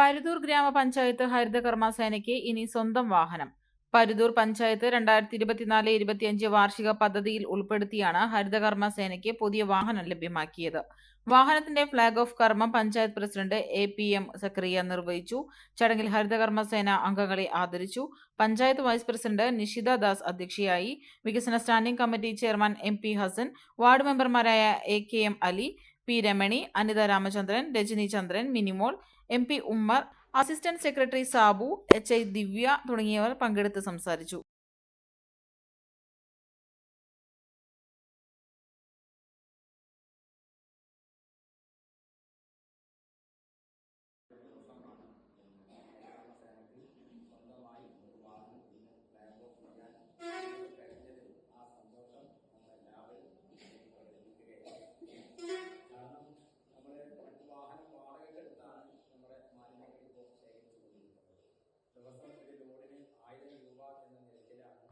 പരുതൂർ ഗ്രാമപഞ്ചായത്ത് ഹരിത കർമ്മസേനയ്ക്ക് ഇനി സ്വന്തം വാഹനം. പരുതൂർ പഞ്ചായത്ത് രണ്ടായിരത്തി ഇരുപത്തിനാല് ഇരുപത്തിയഞ്ച് വാർഷിക പദ്ധതിയിൽ ഉൾപ്പെടുത്തിയാണ് ഹരിത കർമ്മസേനയ്ക്ക് പുതിയ വാഹനം ലഭ്യമാക്കിയത്. വാഹനത്തിന്റെ ഫ്ളാഗ് ഓഫ് കർമ്മം panchayat president A P M Sakriya നിർവഹിച്ചു. ചടങ്ങിൽ ഹരിത കർമ്മസേന അംഗങ്ങളെ ആദരിച്ചു. പഞ്ചായത്ത് വൈസ് പ്രസിഡന്റ് നിഷിത ദാസ് അധ്യക്ഷയായി. വികസന standing committee chairman M P Hassan. Ward മെമ്പർമാരായ A K M Ali P Ramani Anitha Ramachandran Rajani Chandran Minimol M P Ummer assistant secretary Sabu H I Divya തുടങ്ങിയവർ പങ്കെടുത്ത് സംസാരിച്ചു.